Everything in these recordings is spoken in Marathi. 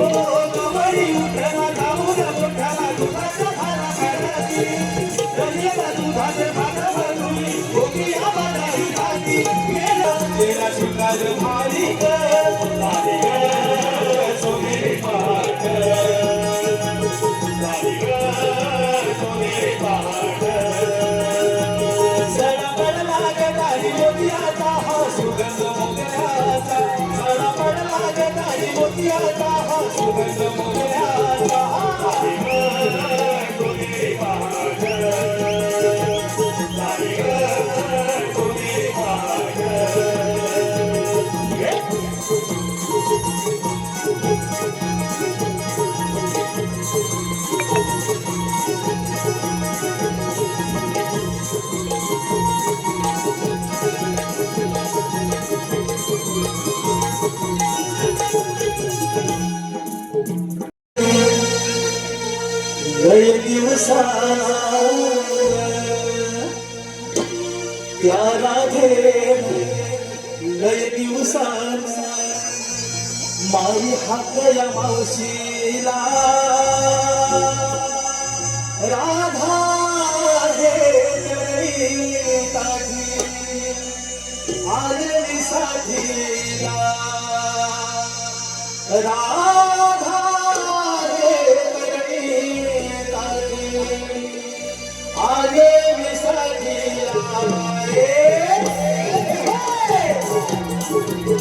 Oh, Yeah, त्या राधे लय दिवसान माई हाकया मावशीला. राधा हे आरणी साथीला राधा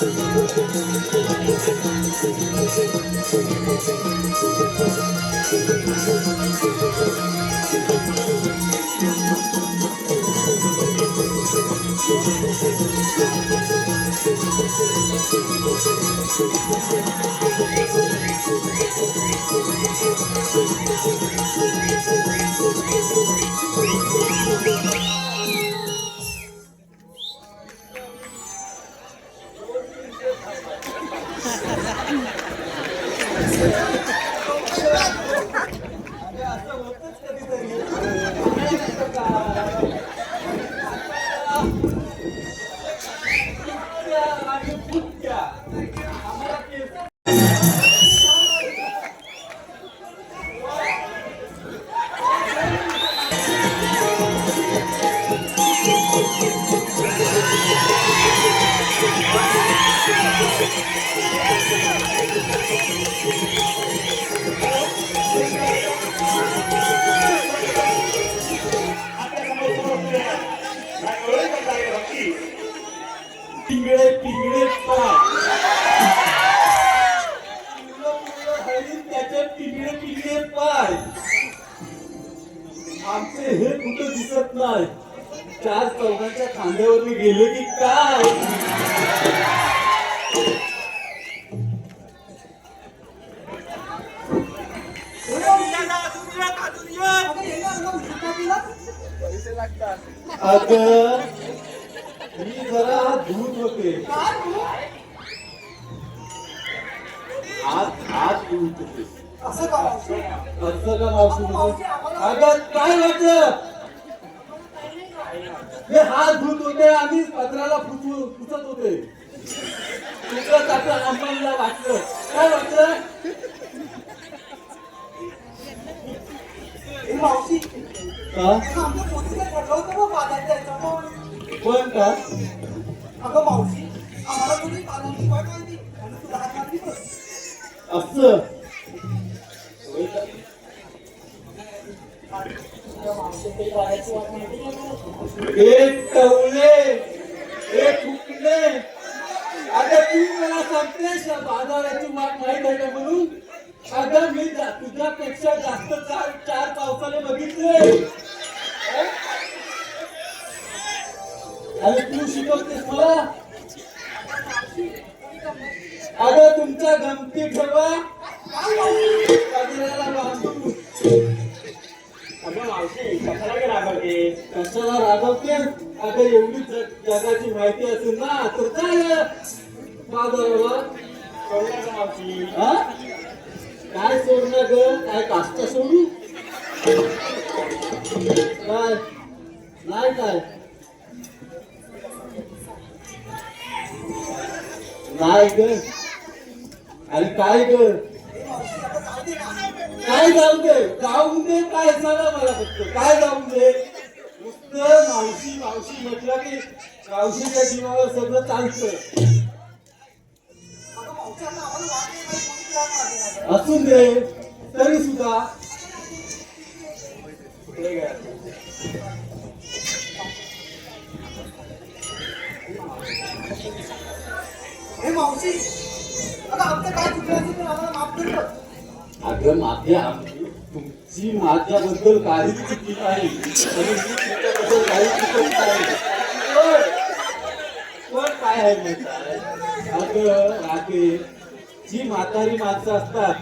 Thank you. हे कुठं दिसत नाही? चार चौघांच्या खांद्यावर गेले की काय? अगं मी जरा धूत होते. आज आज धूत होते. असं का? असं का मावशी? अगं काय वाटलं हे हात धुत होते आम्ही पत्राला पुसू पुसत होते. अंबानीला वाटलं. काय वाटलं हे मावशी का आमच्या पोतीला पडलं होतं बघ बाजार द्यायचं मग. पण का? अगं मावशी आम्हाला तुम्ही बाजारची वाट माहिती आणि तुला हात मारली बघ. असं? एक टवले एक फुकले आता तू मला सांगतेस बाजाराची वाट माहीत आहे का म्हणून? अगं मी जा- तुझ्यापेक्षा जास्त चार चार पावसाने बघितले. अरे आणि तू शिकवतेस मला? अगं तुमच्या गमती ठेवा. मावशी कशाला काय रागवते कशाला रागवते एवढी जगाची माहिती असेल ना तर काय बाजाराला का मावशी? हा? काय सोडणार ग? काय काष्ट सोडू? काय? नाही काय? नाही ग. आणि काय ग? काय जाऊ दे जाऊन दे काय सांगा मला फक्त काय जाऊन दे? नुसतं मावशी मावशी म्हटलं की मावशीच्या जीवावर सगळं चालतं असून दे तरी सुद्धा. हे मावशी आता आमचं काय चुकलं असेल तर आम्हाला माफ करतात अगं माझ्या तुमची माझ्याबद्दल काही चुकी नाही. आणि मी तुमच्याबद्दल काही चुकत नाही. पण- काय आहे माहिती अगं राखे जी म्हातारी माणसं असतात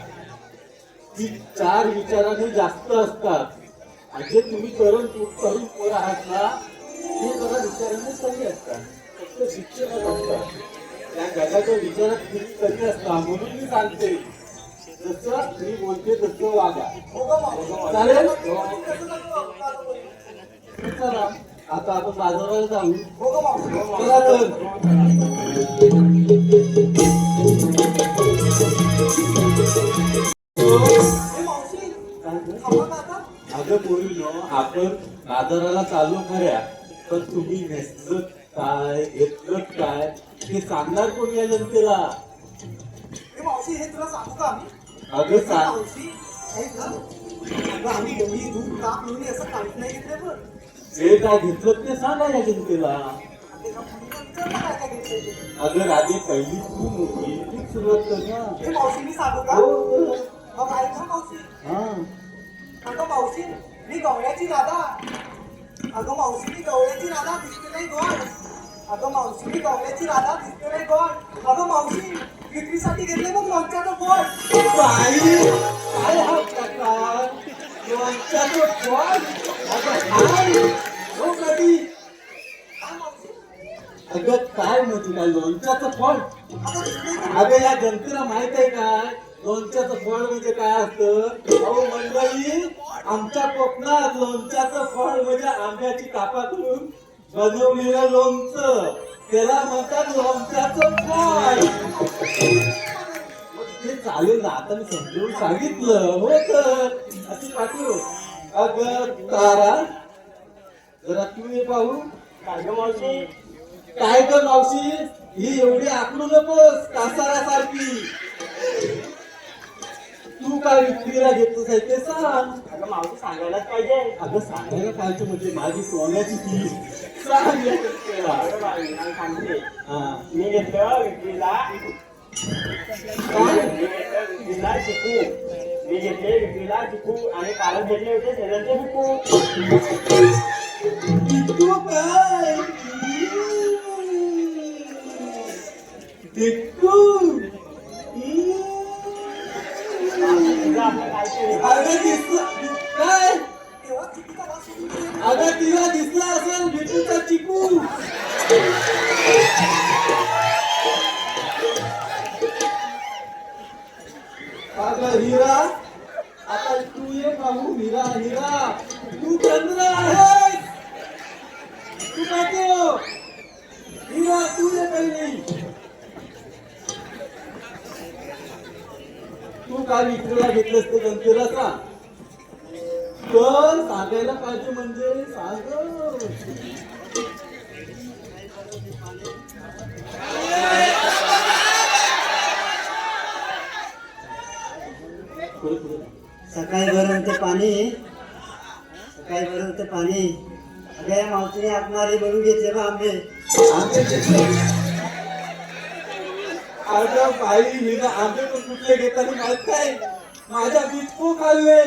ती चार विचाराने जास्त असतात. म्हणजे तुम्ही तरुण तरुण पोर आहात ना ते जरा विचाराने कमी असतात. फक्त शिक्षणच असतात. त्या जगाच्या विचारात तुम्ही कमी असता म्हणून मी सांगते. जसं मी बोलते तसं वागा. चालेल? चला आता आपण बाजाराला जाऊ. हो गं मावशी. चला तर. अगं पोरीनो आपण बाजाराला चालू खऱ्या पण तुम्ही नेसलं काय घेतलं काय ते सांगणार कोणी या जनतेला? मावशी हे तुला सांगू का आम्ही? अगं सांग आम्ही दही दूध ताक लोणी असं काहीच नाही घेतलं बरं जे काय घेतलं ते सांगा या जनतेला. आणि एका मुलीनं विचारलं काय काय घेतलंय ते. अगं राजे पहिली तू मोठी तूच सुरुवात कर ना. हे मावशी मी सांगू का? हो मग ऐक ना मावशी. हा. अगं मावशी मी गवळ्याची दादा. अगं मावशी मी गवळ्याची दादा दिसते नाही गोड. अगं मावशी मी गवळ्याची दादा दिसते नाही गोड. अगं मावशी विक्रीसाठी घेतले बघ लोणच्याचं गोड बाई काय हा प्रकार? लोणच्याचं फळ अगं काय हो कधी? अगं काय म्हणजे काय लोणच्याचं फळ अगं या जनतेला माहीत आहे का? लोणच्याचं फळ म्हणजे काय असतं? अहो मंडळी आमच्या कोकणात लोणच्याचं फळ म्हणजे आंब्याची कापा करून बनवलेलं लोणचं. त्याला म्हणतात फळ मग ते चालेल ना आता मी समजून सांगितलं. हो तर अशी पाठवू अगं तारा जरा तू ये पाहू. काय गं मावशी? काय ग मावशी? ही एवढी आकडू नकोस कासारासारखी. तू काय विक्रीला घेतोस आहे ते सांग. अगं मावशी सांगायलाच पाहिजे. अगं सांगायला पाहिजे म्हणजे माझी सोन्याची ती. मी घेतलं विक्रीला मी विक्रीला मी घेतले विक्रीला चिकू आणि कालच घेतले होते शेजारचे चिकू तू काय काय अगं तिला दिसला असेल बिटूचा चिकू. काही भरून पाणी अगं या मावशीने आत्मारी भरून घेतले बा आंबे. अगं बाई हिनं आंबे पण कुठले घेताना माहीत काय माझ्या बिटकू खाल्ले.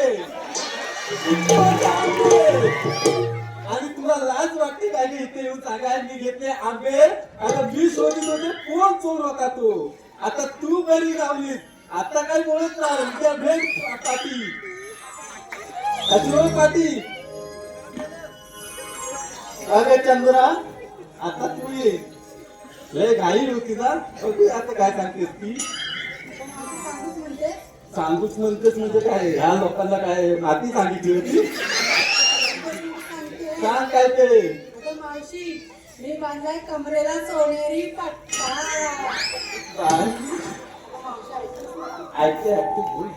आणि तुला लाज वाटते काय इथे येऊन सांगायला मी घेतले आंबे? आता मी शोधित होते कोण चोर होता तो? आता तू घरी रावलीस आता काय बोलत नाही उद्या भेट पाटी अजिबात पाटी अरे चंद्रा आता तू ये. लय घाई होती ना. बघूया आता काय सांगतेस ती. सांगूच म्हणतेस म्हणजे काय? ह्या लोकांना काय माती सांगितली होती? सांग काय ते? मावशी मी बांधलाय कमरेला सोनेरी पट्टा. ऐकते ऐकते बोल.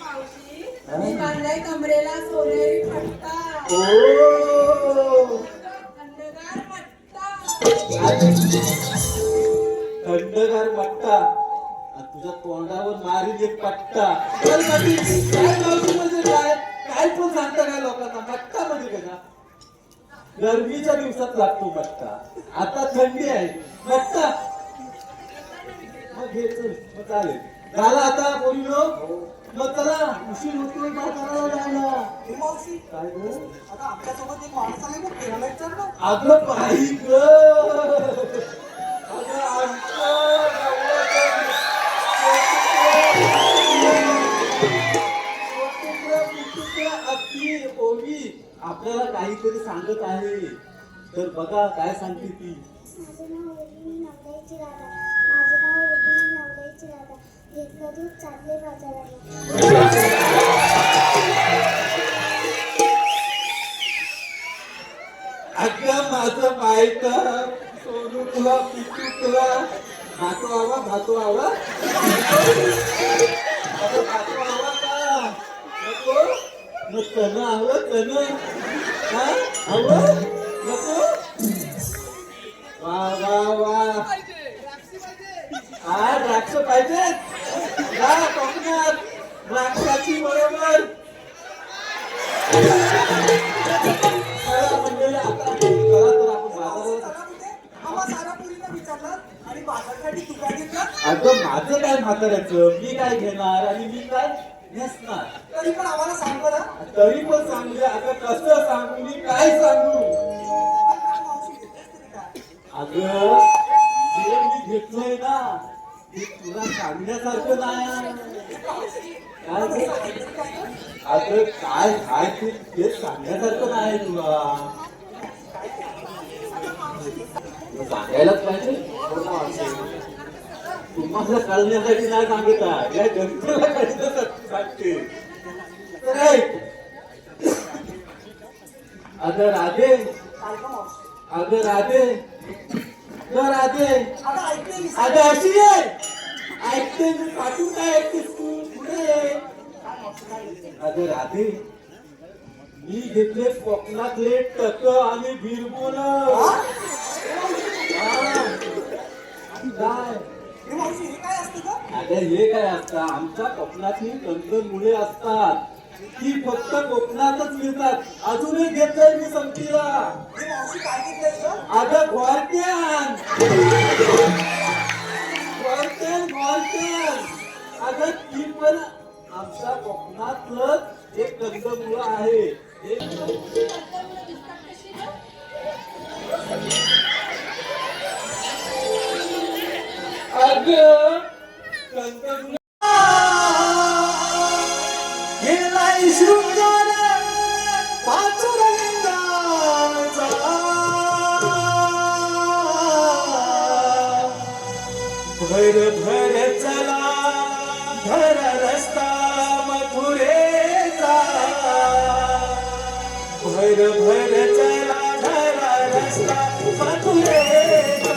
मावशी मी बांधलाय कमरेला सोनेरी पट्टा. ओ! थंडगार पट्टा. तुझ्या तोंडावर मारी एक पट्टा. काय म्हणजे काय? काय पण सांगता काय लोकांना? पट्टा म्हणजे कसा गरमीच्या दिवसात लागतो पट्टा. आता थंडी आहे. पट्टा. मग घे मग चालेल. झाला आता बोललो मग चला उशीर होतोय काय करायला जायला? हे मावशी काय आता आपल्यासोबत एक माणूस आलाय ना पिरामिड चढलो अगं बाई आपल्याला काहीतरी सांगत आहे. तर बघा काय सांगते ती. घेतलं चालले अगं माझं सोनू तुला तुला. भातो आवा भातो आवा. भातो आवा का? नको. मग तन आव तन हा? नको. वा वा वा. हा द्राक्ष पाहिजे कोकणात द्राक्षाची बरोबर. अगं माझं काय म्हाताऱ्याचं? मी काय घेणार आणि मी काय नेसणार? तरी पण आम्हाला सांग बरं. तरी पण सांगू आता कसं सांगू? मी काय सांगू? अगं मी घेतलंय ना तुला सांगण्यासारखं नाही. काय अगं काय काय ते ते सांगण्यासारखं नाही तुला. सांगायलाच पाहिजे. तुम्हाला कळण्यासाठी नाही सांगत या जनतेला कळण्यासाठी सांगते? अगं राधे. अगं राधे. बर आते अशी ऐकते मी काय ऐकतेस तू? कुठे अरे राधे. मी घेतले कोकणातले टक आणि बिरबोल. काय? अगं हे काय असतं? आमच्या कोकणातली तंत्र मुळे असतात. ही फक्त कोकणातच मिळतात. अजूनही घेतलंय मी संपतीला अगं ग्वालत्यान ग्वालत्यान ग्वालत्यान अगं ती पण आमच्या कोकणातलं एक कंदमुळं आहे. अगं शृंगार पाचूर लिंगाचा भर चला भर रस्ता मथुरेचा. भर भर चला भर रस्ता मथुरेचा.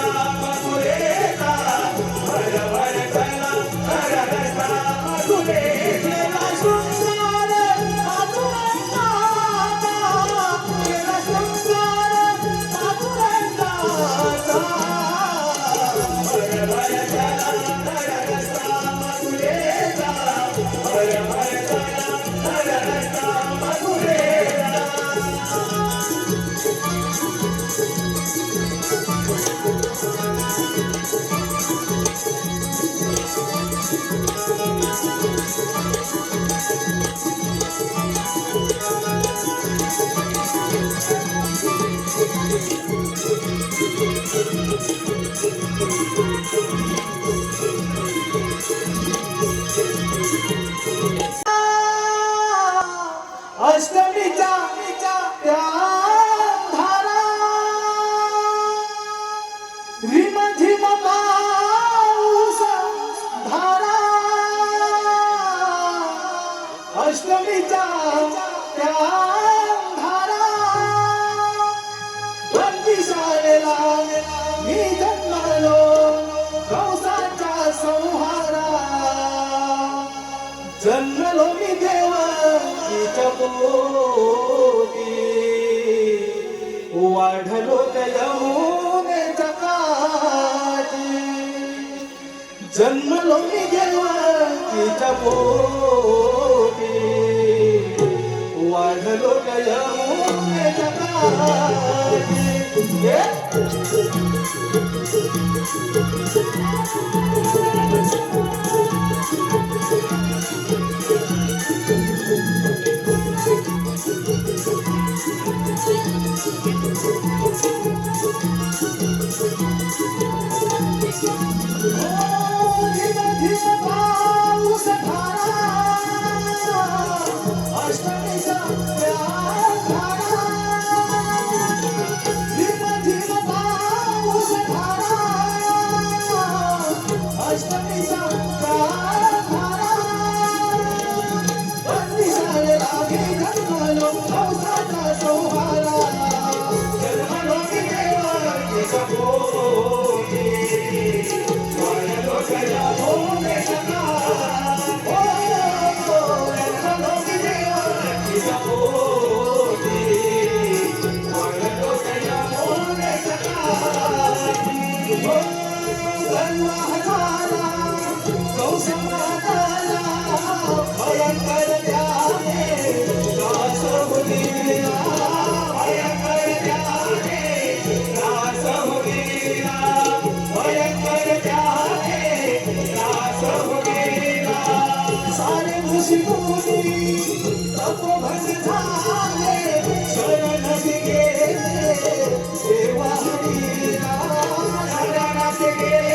Yeah. बोली वाढलो यमुनेचा काठी जन्मलो मी जन्मातीच्या बोली वाढलो यमुनेचा काठी Yeah. सारे मुशिकोनी तपोभन झाले शरण गेले सेवा हरीला शरण गेले